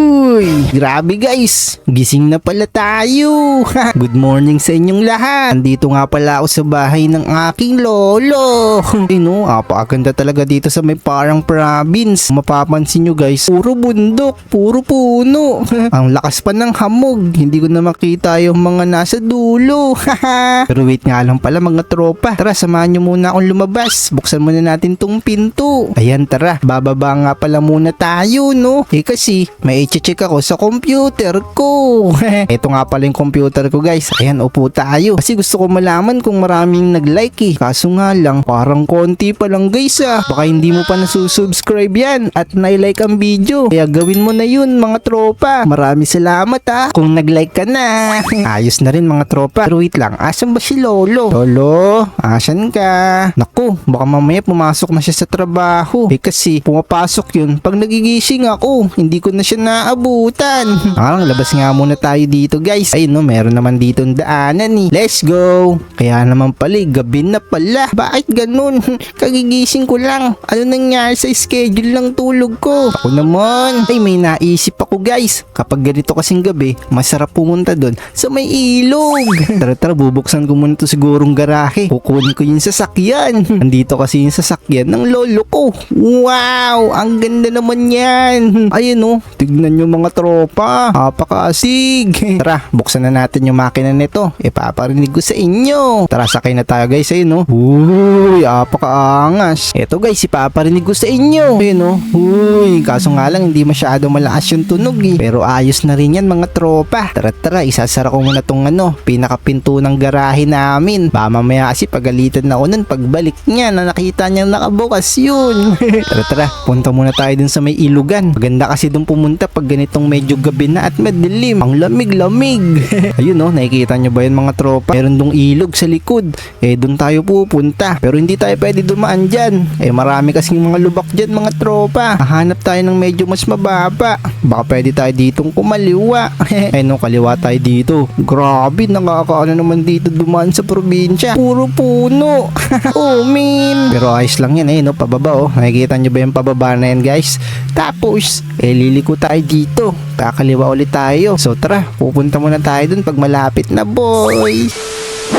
Uy, grabe guys. Gising na pala tayo. Good morning sa inyong lahat. Nandito nga pala ako sa bahay ng aking lolo. Ay no, apakaganda talaga dito sa may parang province. Mapapansin nyo guys, puro bundok, puro puno. Ang lakas pa ng hamog. Hindi ko na makita yung mga nasa dulo. Pero wait nga lang pala mga tropa. Tara, samahan nyo muna akong lumabas. Buksan muna natin tong pinto. Ayan, tara. Bababa nga pala muna tayo, no? Eh kasi, may i-check ako sa computer ko. Ito nga pala yung computer ko, guys. Ayan, upo tayo. Kasi gusto ko malaman kung maraming nag-like eh. Kaso nga lang, parang konti pa lang, guys ah. Baka hindi mo pa nasusubscribe yan at nai-like ang video. Kaya gawin mo na yun, mga tropa. Marami salamat ah. Kung nag-like ka na. Ayos na rin, mga tropa. Pero wait lang, asan ba si Lolo? Lolo, asan ka? Naku, baka mamaya pumasok na siya sa trabaho. Eh kasi, pumapasok yun pag nagigising ako. Hindi ko na siya naabutan. Ah, labas nga muna tayo dito guys. Ayun no, meron naman dito daanan eh. Let's go. Kaya naman pala, eh, gabi na pala. Bakit ganun? Kagigising ko lang. Ano nangyari sa schedule ng tulog ko? Ako naman. Ay, may naisip ako guys. Kapag ganito kasing gabi, masarap pumunta doon sa may ilog. tara tara, bubuksan ko muna to sigurong garahe. Kukunin ko yung sasakyan. Andito kasi yung sasakyan ng lolo ko. Wow! Ang ganda naman yan. Ayun oh, tignan nyo mga tropa. Apakasig. Tara, buksan na natin yung makina nito. Ipaparinig ko sa inyo. Tara, sakay na tayo guys. Ayun oh. Uy, apakaangas. Eto guys, ipaparinig ko sa inyo. Ayun oh. Uy, kaso nga lang hindi masyado malakas yung tunog eh. Pero ayos na rin yan mga tropa. Tara tara, isasara ko muna tong ano, pinakapinto ng garahe namin. Ba mamaya kasi pagalitan na ako nun pagbalik niya na nakita niya nakabukas yun. tara tara, punta muna tayo dun sa may ilugan. Maganda kasi dun pumunta pag ganitong medyo gabi na at madilim. Ang lamig-lamig. Ayun oh, nakikita nyo ba yun mga tropa? Meron dong ilog sa likod. Eh, dun tayo pupunta. Pero hindi tayo pwede dumaan dyan. Eh, marami kasing mga lubak dyan mga tropa. Hahanap tayo ng medyo mas mababa. Baka pwede tayo ditong kumaliwa. eh, no, kaliwa tayo dito. Grabe, nakakaano naman dito dumaan sa probinsya. Puro puno. oh, min. Pero ayos lang yan eh, no? Pababa oh. Nakikita nyo ba yung pababa na yan guys? Tapos, eh, liliko tayo dito. Kakaliwa ulit tayo. So tara, pupunta muna tayo dun pag malapit na boy.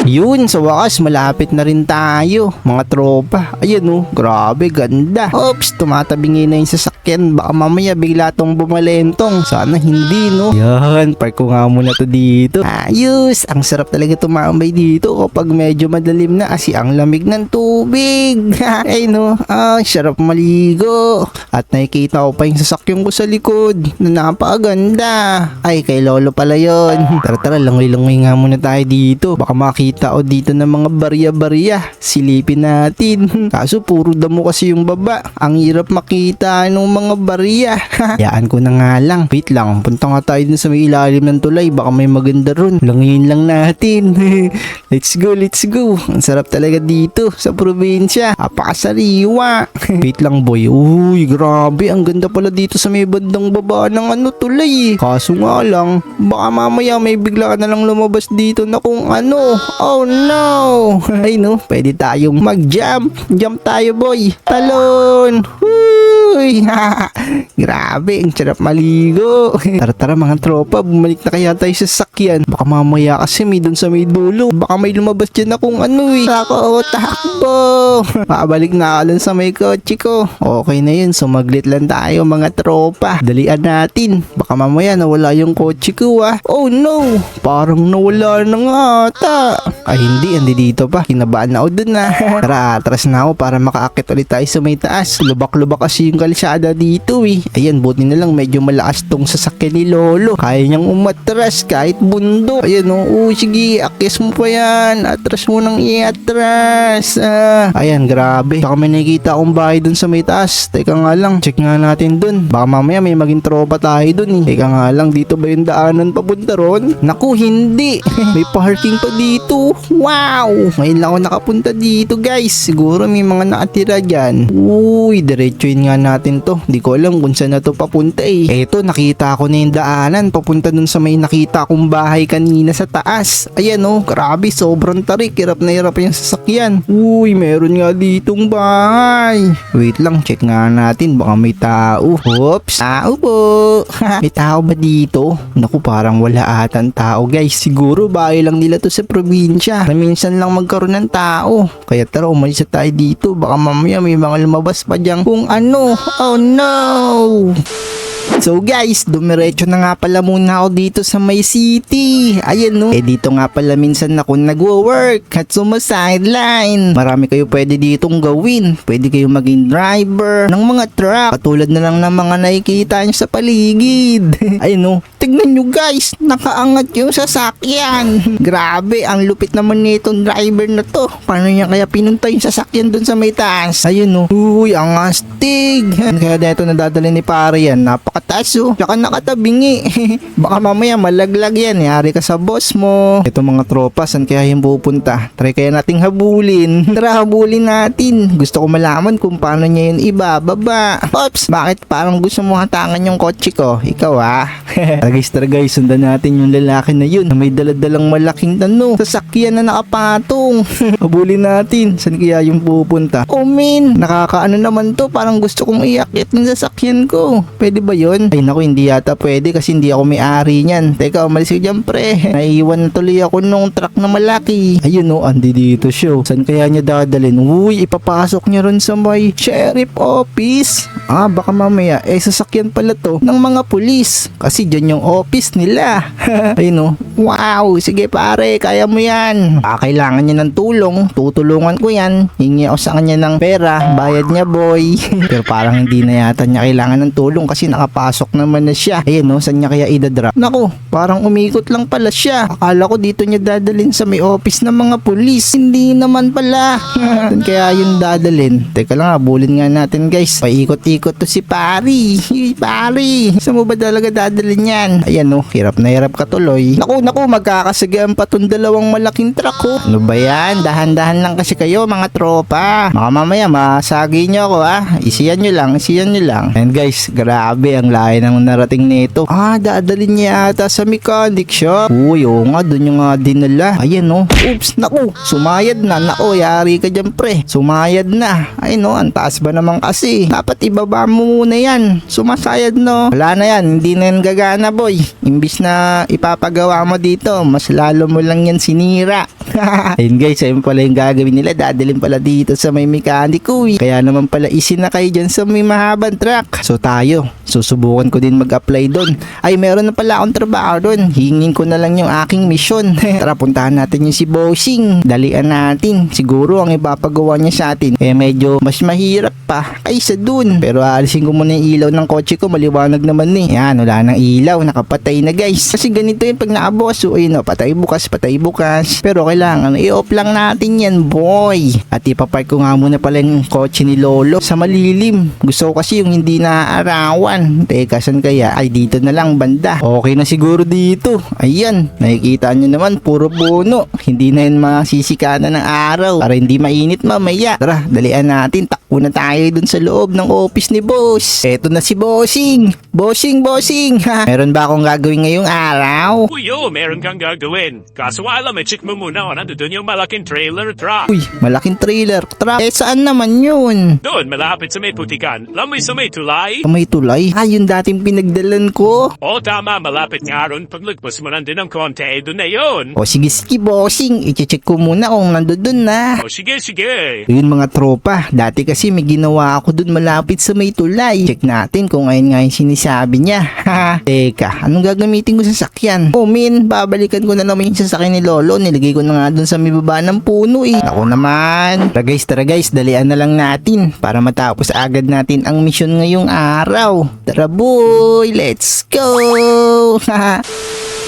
Yun, sa wakas, malapit na rin tayo, mga tropa. Ayan oh, grabe, ganda. Oops, tumatabingi na yung sasakyan. Baka mamaya bigla tong bumalentong. Sana hindi, no? Yan, park ko nga muna to dito. Ayos, ang sarap talaga tumambay dito kapag medyo madalim na kasi ang lamig ng tubig. Ay no, ah, sarap maligo. At nakikita ko pa yung sasakyan ko sa likod na napakaganda. Ay, kay Lolo pala yon. Tara tara, langoy-langoy nga muna tayo dito. Baka makita o dito ng mga barya-barya. Silipin natin. Kaso puro damo kasi yung baba. Ang hirap makita ng mga barya. Hayaan ko na nga lang. Wait lang, punta nga tayo dun sa may ilalim ng tulay. Baka may maganda ron. Langoyin lang natin. let's go, let's go. Ang sarap talaga dito sa probinsya. Apakasariwa. Wait lang boy. Uy, grabe. Ang ganda pala dito sa may bandang baba ng ano tulay. Kaso nga lang, baka mamaya may bigla na lang lumabas dito na kung ano. Oh no. Ay no, pwede tayong mag-jump. Jump tayo boy. Talon. Uy. grabe, ang sarap maligo. tara tara mga tropa, bumalik na kaya tayo sa sakyan. Baka mamaya kasi may dun sa may dulo. Baka may lumabas dyan na ano eh. Ako, takbo. Pabalik na ako sa may kotse ko. Okay na yun, sumaglit lang tayo mga tropa. Dalian natin. Baka mamaya nawala yung kotse ko ah. Oh no, parang nawala na nga ata. Ay hindi, andi dito pa. Kinabaan na ako dun ah. Tara, atras na ako para makaakit ulit tayo sa may taas. Lubak-lubak kasi yung kalsada dito eh. Ayan, buti na lang medyo malakas tong sasakyan ni Lolo. Kaya niyang umatras kahit bundok. Ayan oh, oh sige, akis mo pa yan. Atras mo nang iatras. Ah, ayan, grabe. Baka may nakikita akong bahay dun sa may taas. Teka nga lang, check nga natin dun. Baka mamaya may maging tropa tayo dun eh. Teka nga lang, dito ba yung daanan papunta ron? Naku, hindi. may parking pa dito. Wow! Ngayon lang ako nakapunta dito guys. Siguro may mga nakatira dyan. Uy, diretsuin nga natin to. Di ko alam kung saan na to papunta eh. Eto, nakita ko na yung daanan. Papunta dun sa may nakita kong bahay kanina sa taas. Ayan oh, grabe, sobrang tarik. Hirap na hirap yung sasakyan. Uy, meron nga ditong bahay. Wait lang, check nga natin. Baka may tao. Oops, tao po. may tao ba dito? Naku, parang wala atan tao guys. Siguro bahay lang nila to sa probinsya. Na minsan lang magkaroon ng tao. Kaya tara, umalis tayo dito. Baka mamaya may mga lumabas pa dyan kung ano. Oh no! no! So guys, dumiretso na nga pala muna ako dito sa may city. Ayan no. Eh dito nga pala minsan ako nagwo-work at sumasideline. Marami kayo pwede ditong gawin. Pwede kayo maging driver ng mga truck. Katulad na lang ng mga nakikita nyo sa paligid. Ayan no. Tignan nyo guys, nakaangat yung sasakyan. Grabe, ang lupit naman nitong driver na to. Paano niya kaya pinunta yung sasakyan dun sa may taas? Ayun no. Uy, ang astig. Kaya dito nadadala ni pare yan. Napakataas oh. Tsaka nakatabingi. Baka mamaya malaglag yan. Yari ka sa boss mo. Ito mga tropa, saan kaya yung pupunta? Try kaya nating habulin. Tara, habulin natin. Gusto ko malaman kung paano niya yun ibababa. Ops, bakit parang gusto mo hatangan yung kotse ko? Ikaw ah. guys, tara guys, sundan natin yung lalaki na yun na may daladalang malaking ano, sasakyan na nakapatong. habulin natin. Saan kaya yung pupunta? Oh min, nakakaano naman to. Parang gusto kong iakit ng sasakyan ko. Pwede ba yun? Ay naku, hindi yata pwede kasi hindi ako may-ari niyan. Teka, umalis ka dyan pre. Naiiwan na tuloy ako nung truck na malaki. Ayun o, andi dito siya. Saan kaya niya dadalhin? Uy, ipapasok niya ron sa may sheriff office. Ah, baka mamaya, eh sasakyan pala to ng mga pulis. Kasi dyan yung office nila. Ayun o. Wow, sige pare, kaya mo yan. Ah, kailangan niya ng tulong. Tutulungan ko yan. Hingi ako sa kanya ng pera. Bayad niya boy. Pero parang hindi na yata niya kailangan ng tulong kasi nakapasok naman na siya. Ayun no, saan niya kaya idadrop? Naku, parang umikot lang pala siya. Akala ko dito niya dadalhin sa may office ng mga pulis. Hindi naman pala. Saan kaya yung dadalhin? Teka lang, habulin nga natin guys. Paikot-ikot to si Pari. Pari, saan mo ba talaga dadalhin yan? Ayan no, hirap na hirap ka tuloy. Naku, naku, magkakasagaan pa tong dalawang malaking truck ko. Ano ba yan? Dahan-dahan lang kasi kayo mga tropa. Baka mamaya masagi nyo ako ha. Isiyan nyo lang, isiyan nyo lang. And guys, grabe ang layo ng narating nito. Ah, dadalhin niya ata sa mechanic shop. Uy, oo nga, dun yung nga dinala. Ayan no. Oops, naku, sumayad na. Naku, yari ka dyan pre. Sumayad na. Ay no, ang taas ba naman kasi? Dapat ibaba mo muna yan. Sumasayad no. Wala na yan, hindi na yan gagana boy. Imbis na ipapagawa mo dito, mas lalo mo lang yan sinira. Ayun guys, ayun pala yung gagawin nila. Dadalhin pala dito sa may eh. Kaya naman pala isin na kayo dyan sa may mahabang truck. So tayo, susubukan ko din mag-apply doon. Ay, meron na pala akong trabaho doon. Hingin ko na lang yung aking mission. Tara, puntahan natin yung si Bossing. Dalian natin. Siguro ang ipapagawa niya sa atin. Eh, medyo mas mahirap pa kaysa dun. Pero aalisin ko muna yung ilaw ng kotse ko. Maliwanag naman eh. Yan, wala nang ilaw. Nakapatay na guys. Kasi ganito yung pag naaboss. So, ayun, oh, patay bukas, patay bukas. Pero kailangan i-off lang natin yan, boy. At ipapark ko nga muna pala yung kotse ni Lolo sa malilim. Gusto ko kasi yung hindi naaarawan. Teka, saan kaya? Ay, dito na lang, banda. Okay na siguro dito. Ayan, nakikita nyo naman, puro puno. Hindi na yun masisikanan ng araw para hindi mainit mamaya. Tara, dalian natin. Takbo na tayo dun sa loob ng office ni boss. Eto na si bossing. Bossing, bossing. Ha? Meron ba akong gagawin ngayong araw? Kuyo, meron kang gagawin. Kaso alam, eh, check mo muna kung nandun yung malaking trailer truck. Uy, malaking trailer. Truck. Eh, saan naman yun? Doon, malapit sa may putikan. Alam mo yung sa may tulay? May tulay? Ah, yung dating pinagdalan ko. O tama, malapit nga ron. Paglagpas mo nandun ng konti, eh, doon na yun. O sige, sige, bossing. I-check ko muna kung nandun na. O sige, sige. Yun mga tropa, dati kasi may ginawa ako dun malapit sa may tulay. Check natin kung ayun nga yung sinisabi niya. Teka, anong gagamitin ko sa sakyan? Oh min, babalikan ko na naman yung sasakyan ni Lolo. Nilagay ko na nga dun sa may baba ng puno eh. Ako naman. Tara guys, tara guys, dalian na lang natin para matapos agad natin ang mission ngayong araw. Tara boy, let's go!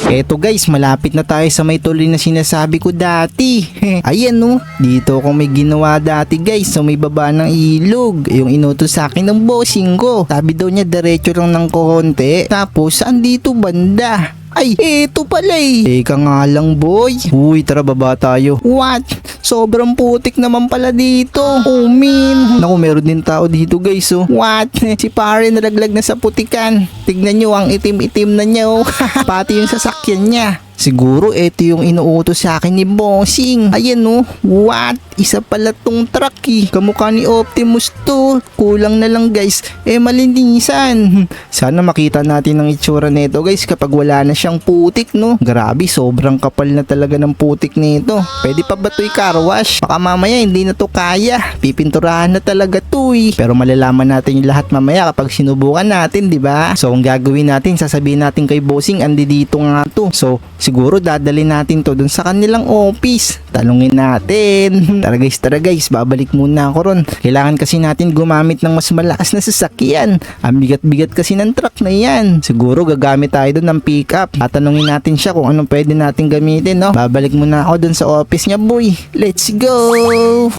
Eto guys, malapit na tayo sa may tuloy na sinasabi ko dati. Ayan no, dito ako may ginawa dati guys sa may baba ng ilog. Yung inutos sa akin ng bossing ko. Sabi daw niya diretso lang ng konti. Tapos, saan dito banda? Ay, eto pala eh. Eka nga lang boy. Uy, tara baba tayo. What? Sobrang putik naman pala dito. Oh, min. Naku, meron din tao dito guys oh. What? Si pare nalaglag na sa putikan. Tignan nyo ang itim-itim na niya oh. Pati yung sasakyan niya. Siguro eto yung inuutos sa akin ni Bossing. Ayan oh. What? Isa pala tong truck eh. Kamukha ni Optimus to. Kulang na lang guys. Eh malinisan. Sana makita natin ang itsura nito guys kapag wala na siyang putik no. Grabe sobrang kapal na talaga ng putik nito. Pwede pa ba to'y car wash? Baka mamaya hindi na to kaya. Pipinturahan na talaga to eh. Pero malalaman natin yung lahat mamaya kapag sinubukan natin, di ba? So ang gagawin natin, sasabihin natin kay Bossing, andi dito nga to. So siguro dadalhin natin to dun sa kanilang office. Talungin natin. Tara guys, tara guys, babalik muna ako ron. Kailangan kasi natin gumamit ng mas malakas na sasakyan. Ang bigat-bigat kasi ng truck na yan. Siguro gagamit tayo dun ng pickup. Tatanungin natin siya kung anong pwede natin gamitin, no? Babalik muna ako dun sa office niya, boy. Let's go!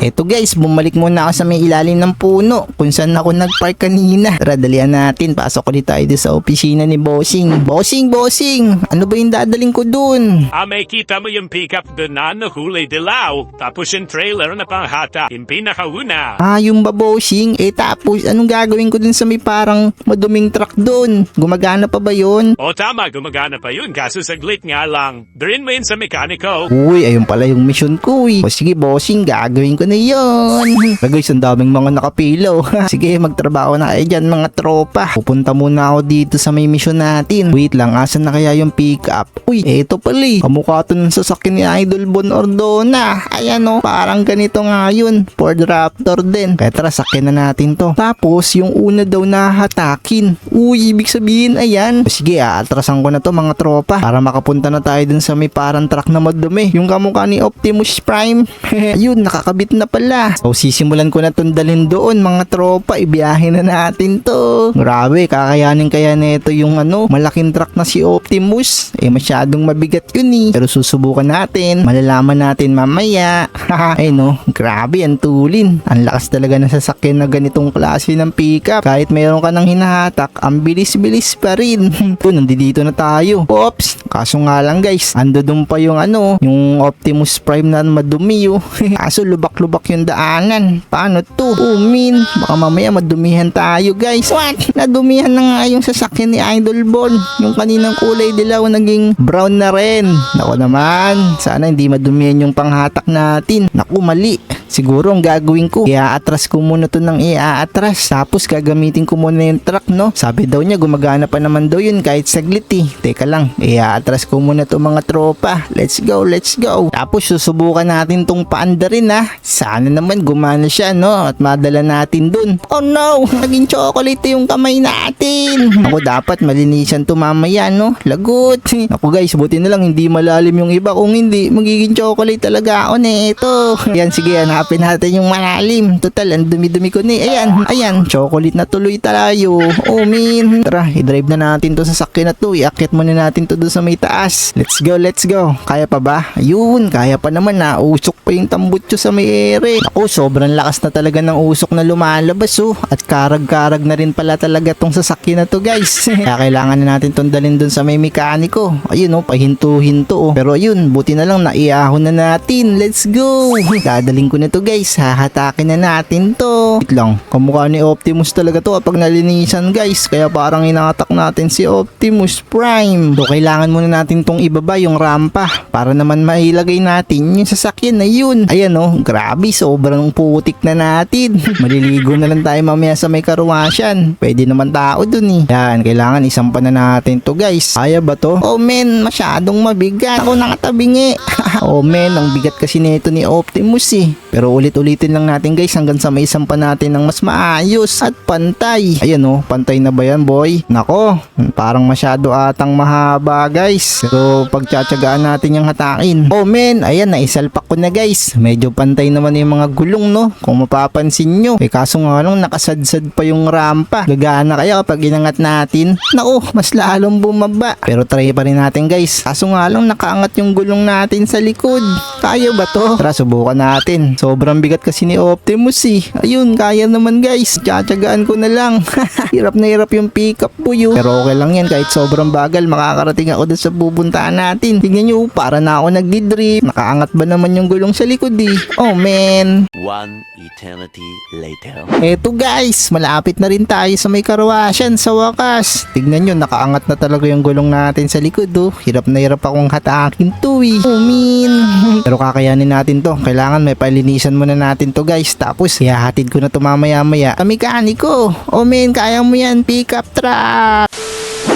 Eto guys, bumalik muna ako sa may ilalim ng puno kung saan ako nagpark kanina. Tara, dalian natin. Pasok ko tayo doon sa opisina ni Bossing. Bossing, Bossing! Ano ba yung dadaling ko dun? Ah, may kita mo yung pickup doon na nahuli dilaw. Tapos yung trailer na panghata. Yung pinakauna. Ah, yung ba Bossing? Eh tapos, anong gagawin ko dun sa may parang maduming truck dun? Gumagana pa ba yun? O tama, gumagana pa yun. Kaso saglit nga lang. Darin mo yun sa mekaniko. Uy, ayun pala yung mission ko eh. O sige, bossing, gagawin ko na yun. Pero guys, ang daming mga nakapilaw. sige, magtrabaho na kayo dyan, mga tropa. Pupunta muna ako dito sa may mission natin. Wait lang, asan na kaya yung pick up? Uy, eto pala eh. Kamukha to ng sasakyan ni Idol Bon Ordona. Ayan o, parang ganito nga yun. Ford Raptor din. Kaya tara, sakyan na natin to. Tapos, yung una daw nahatakin. Uy, ibig sabihin, ayan. Sige, aatrasan ko na to mga tropa. Para makapunta na tayo dun sa may parang truck na madumi. Yung kamukha ni Optimus Prime. Ayun, nakakabit na pala. So, sisimulan ko na tong dalhin doon mga tropa. Ibiyahin na natin to. Grabe, kakayanin kaya nito yung ano, malaking truck na si Optimus. Eh, masyadong mabigat yun eh. Pero susubukan natin. Malalaman natin mamaya. Ay no, grabe ang tulin. Ang lakas talaga ng sasakyan na ganitong klase ng pickup. Kahit meron ka ng hinahatak, ang bilis-bilis pa rin. Yun, nandito na tayo. Oops, kaso nga lang guys, ando dun pa yung ano, yung Optimus Prime na madumi oh. kaso lubak-lubak yung daanan. Paano to? Oh, min, baka mamaya madumihan tayo guys. What? Nadumihan na nga yung sasakyan ni Idol Bon. Yung kaninang kulay dilaw naging brown na rin. Nako naman, sana hindi madumihan yung panghatak natin. Naku, mali. Siguro ang gagawin ko, i-atras ko muna to ng i-atras. Tapos gagamitin ko muna yung truck, no? Sabi daw niya, gumagana pa naman daw yun kahit saglit eh. Teka lang, i-atras ko muna to mga tropa. Let's go, let's go. Tapos susubukan natin tong paanda rin ha. Sana naman gumana siya, no? At madala natin dun. Oh no, naging chocolate yung kamay natin. Ako dapat malinisan to mamaya, no? Lagot. Ako guys, buti na lang hindi malalim yung iba. Kung hindi, magiging chocolate talaga ako nito. Yan, sige, hanapin natin yung malalim. Total, ang dumi-dumi ko ni. Ayan, ayan, chocolate na tuloy tayo. Oh, min. Tara, i-drive na natin to sa sakyan na to. Iakyat muna natin to doon sa may taas. Let's go, let's go. Kaya pa ba? Ayun, kaya pa naman na. Usok pa yung tambutso sa may ere. Ako, sobrang lakas na talaga ng usok na lumalabas oh. At karag-karag na rin pala talaga tong sasakyan na to guys. Kaya kailangan na natin tong dalhin dun sa may mekaniko. Ayun oh, pahinto-hinto oh. Pero ayun, buti na lang naiahon na natin. Let's go. Dadaling ko na to guys. Hahatakin na natin to. Wait lang, kamukha ni Optimus talaga to kapag nalinisan guys. Kaya parang inatak natin si Optimus Prime. So kailangan muna natin tong ibaba yung rampa para naman mailagay natin yung sasakyan na yun. Ayan oh, grabe sobrang putik na natin. Maliligo na lang tayo mamaya sa may karuwasyan. Pwede naman tao dun eh. Yan, kailangan isampan na natin to guys. Kaya ba to? Oh men, masyadong mabigat. Ako nakatabingi. oh men, ang bigat kasi nito ni Optimus eh. Pero ulit-ulitin lang natin guys hanggang sa may isampan natin ng mas maayos at pantay. Ayan oh, pantay na ba yan boy? Nako, parang masyado atang mahaba guys. Pero pagtsatsagaan natin yung hatakin. Oh men, ayan naisalpak ko na guys. Medyo pantay naman yung mga gulong no. Kung mapapansin nyo. Eh kaso nga lang nakasadsad pa yung rampa. Gagana kaya kapag inangat natin. Nako, mas lalong bumaba. Pero try pa rin natin guys. Kaso nga lang nakaangat yung gulong natin sa likod. Kaya ba to? Tara subukan natin. Sobrang bigat kasi ni Optimus eh. Ayun, kaya naman guys. Tsatsagaan ko na lang. hirap na hirap yung pickup po yun. Pero okay lang yan kahit sobrang bagal. Makakarating ako doon sa pupuntaan natin. Tingnan nyo, para na ako nagdi-drip. Nakaangat ba naman yung gulong sa likod eh. Oh man. One eternity later. Eto guys, malapit na rin tayo sa may karwasyan sa wakas. Tignan nyo, nakaangat na talaga yung gulong natin sa likod oh. Hirap na hirap akong hatakin to eh. Oh man. Pero kakayanin natin to. Kailangan may palinisan muna natin to guys. Tapos ihahatid ko na to mamaya maya. Sa mekaniko. Oh man, kaya mo yan. Pick up truck.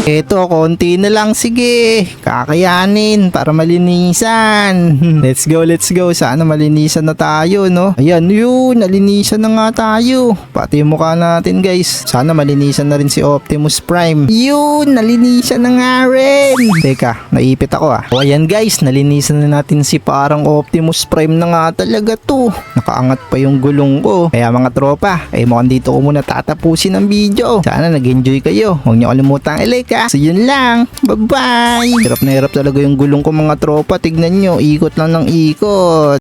Eto, konti na lang. Sige, kakayanin para malinisan. Let's go, let's go. Sana malinisan na tayo, no? Ayan, yun. Nalinisan na nga tayo. Pati yung mukha natin, guys. Sana malinisan na rin si Optimus Prime. Yun, nalinisan na nga rin. Teka, naipit ako ah. O ayan guys, nalinisan na natin si parang Optimus Prime na nga talaga to. Nakaangat pa yung gulong ko. Kaya mga tropa, eh mukhang dito ko muna tatapusin ang video. Sana nag-enjoy kayo. Huwag niyo kalimutang i-like ha. So yun lang. Bye-bye. Hirap na hirap talaga yung gulong ko mga tropa. Tignan nyo, ikot lang ng ikot.